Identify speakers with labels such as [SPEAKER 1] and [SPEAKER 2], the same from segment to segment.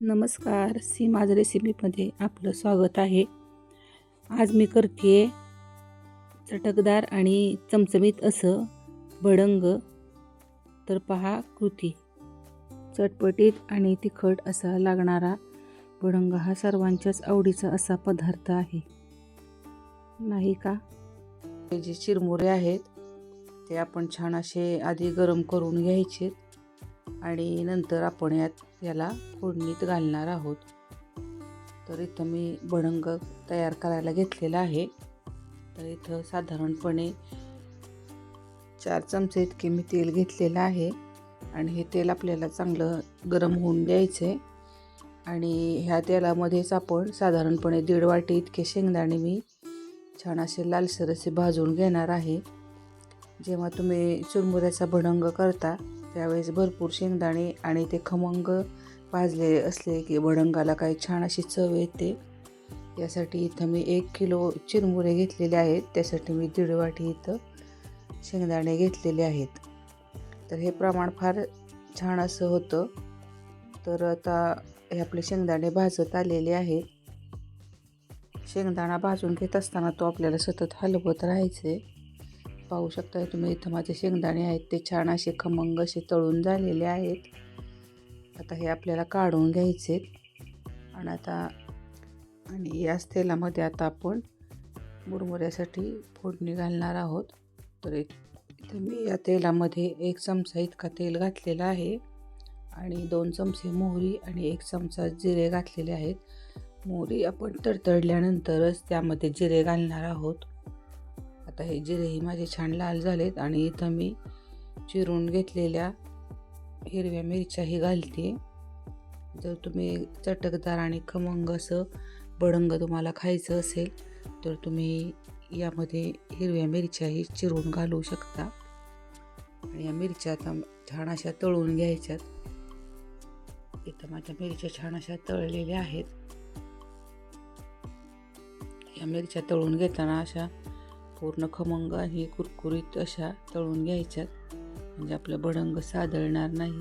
[SPEAKER 1] नमस्कार सीमाज रेसिपीमध्ये आपलं स्वागत आहे. आज मी करते चटकदार आणि चमचमीत असं भडंग तर पहा कृती. चटपटीत आणि तिखट असा लागणारा भडंग हा सर्वांच्याच आवडीचा असा पदार्थ आहे. नाही का? हे जे चिरमुरे आहेत ते आपण छान असे आधी गरम करून घ्यायचे आणि नंतर आपण यात याला फोडणीत घालणार आहोत. तर इथं मी भडंग तयार करायला घेतलेला आहे. तर इथं साधारणपणे चार चमचे इतके मी तेल घेतलेलं आहे. आणि हे तेल आपल्याला चांगलं गरम होऊन द्यायचं आहे आणि ह्या तेलामध्येच आपण साधारणपणे दीड वाटी इतके शेंगदाणे मी छान असे लालसर असे भाजून घेणार आहे. जेव्हा तुम्ही चुरमुऱ्याचा भडंग करता त्यावेळेस भरपूर शेंगदाणे आणि ते खमंग भाजलेले असले की भडंगाला काही छान अशी चव येते. यासाठी इथं मी एक किलो चिरमुरे घेतलेले आहेत. त्यासाठी मी दीड वाटी इथं शेंगदाणे घेतलेले आहेत. तर हे प्रमाण फार छान असं होतं. तर आता हे आपले शेंगदाणे भाजत आलेले आहेत. शेंगदाणा भाजून घेत असताना तो आपल्याला सतत हलवत राहायचे. पाहू शकता तुम्ही इथं माझे शेंगदाणे आहेत ते छान असे खमंग असे तळून झालेले आहेत. आता हे आपल्याला काढून घ्यायचे. आणि आता आणि याच तेलामध्ये आता आपण मुरमुऱ्यासाठी फोडणी घालणार आहोत. तर इथं मी या तेलामध्ये एक चमचा इतका तेल घातलेला आहे. आणि दोन चमचे मोहरी आणि एक चमचा जिरे घातलेले आहेत. मोहरी आपण तडतडल्यानंतरच त्यामध्ये जिरे घालणार आहोत. आता हे जिरेही माझे छान लाल झालेत आणि इथं मी चिरून घेतलेल्या हिरव्या मिरच्याही घालते. जर तुम्ही चटकदार आणि खमंग असं बडंग तुम्हाला खायचं असेल तर तुम्ही यामध्ये हिरव्या मिरच्याही चिरून घालू शकता. आणि या मिरच्या आता छान अशा तळून घ्यायच्यात. इथं माझ्या मिरच्या छान अशा तळलेल्या आहेत. या मिरच्या तळून घेताना अशा पूर्ण खमंग आणि कुरकुरीत अशा तळून घ्यायच्यात. म्हणजे आपलं भडंग सादळणार नाही.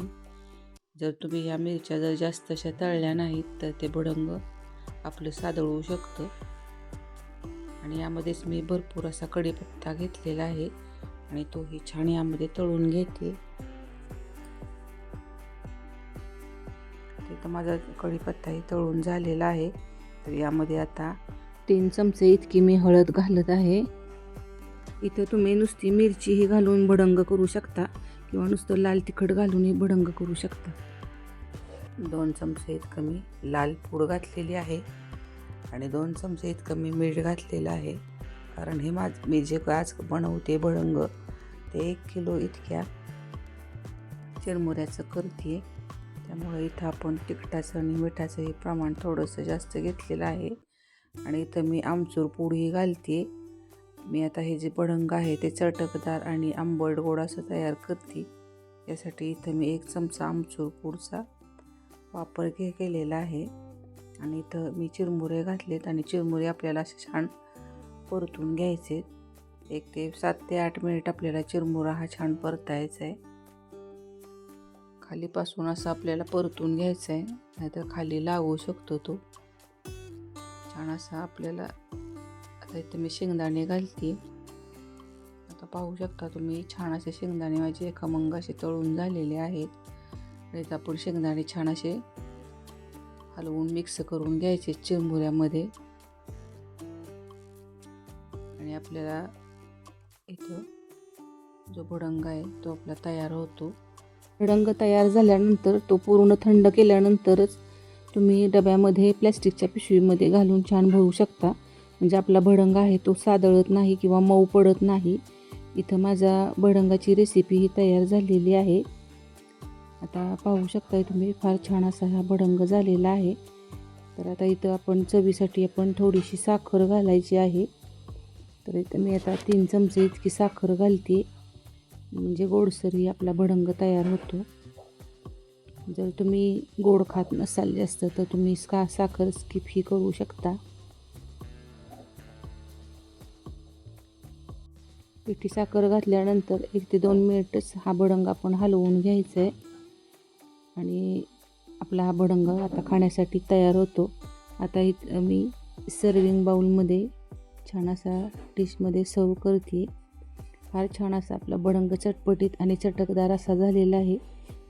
[SPEAKER 1] जर तुम्ही या मिरच्या जर जास्त अशा तळल्या नाहीत तर ते भडंग आपलं सादळू शकतं. आणि यामध्येच मी भरपूर असा कढीपत्ता घेतलेला आहे आणि तोही छान यामध्ये तळून घेते. तर माझा कढीपत्ताही तळून झालेला आहे. तर यामध्ये आता तीन चमचे इतकी मी हळद घालत आहे. इथं तुम्ही नुसती मिरचीही घालून भडंग करू शकता किंवा नुसतं लाल तिखट घालूनही भडंग करू शकता. दोन चमचे इतकं मी लाल पूड घातलेली आहे आणि दोन चमचे इतकं मी मीठ घातलेलं आहे. कारण हे माझ मी जे आज बनवते भडंग ते एक किलो इतक्या चिरमुऱ्याचं करते त्यामुळे इथं आपण तिखटाचं आणि मिठाचं हे प्रमाण थोडंसं जास्त घेतलेलं आहे. आणि इथं मी आमचूर पूडही घालते मी आता हे जे भडंग आहे ते चटकदार आणि आंबट गोड असं तयार करते. यासाठी इथं मी एक चमचा आमचूर पूडचा वापर घे केलेला आहे. आणि इथं मी चिरमुरे घातलेत आणि चिरमुरे आपल्याला असे छान परतून घ्यायचे एक ते सात ते आठ मिनिट आपल्याला चिरमुरा हा छान परतायचा आहे. खालीपासून असं आपल्याला परतून घ्यायचं आहे नाहीतर खाली लागू शकतो तो. छान असा आपल्याला आता इथे मी शेंगदाणे घालते. आता पाहू शकता तुम्ही छान असे शेंगदाणे माझे खमंग असे तळून झालेले आहेत. आणि इथं आपण शेंगदाणे छान असे हलवून मिक्स करून घ्यायचे चिंबुऱ्यामध्ये. आणि आपल्याला इथं जो भडंग आहे तो आपला तयार होतो. भडंग तयार झाल्यानंतर तो पूर्ण थंड केल्यानंतरच तुम्ही डब्यामध्ये प्लॅस्टिकच्या पिशवीमध्ये घालून छान भरू शकता. म्हणजे आपला भडंग आहे तो सादळत नाही किंवा मऊ पडत नाही. इथं माझा भडंगाची रेसिपी ही तयार झालेली आहे. आता पाहू शकताय तुम्ही फार छान असा हा भडंग झालेला आहे. तर आता इथं आपण चवीसाठी आपण थोडीशी साखर घालायची आहे. तर इथं मी आता तीन चमचे इतकी साखर घालते. म्हणजे गोडसरी आपला भडंग तयार होतो. जर तुम्ही गोड खात नसाल जास्त तर तुम्ही का साखर स्किप ही करू शकता. पिठी साखर घातल्यानंतर एक ते दोन मिनिटच हा भडंग आपण हलवून घ्यायचा आहे आणि आपला हा भडंग आता खाण्यासाठी तयार होतो. आता इथ मी सर्विंग बाउलमध्ये छान असा डिशमध्ये सर्व करते फार छान असा आपला भडंग चटपटीत आणि चटकदार असा झालेला आहे.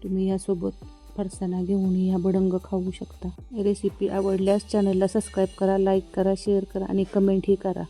[SPEAKER 1] तुम्ही यासोबत फरसाना घेऊनही हा भडंग खाऊ शकता. रेसिपी आवडल्यास चॅनलला सबस्क्राईब करा लाईक करा शेअर करा आणि कमेंटही करा.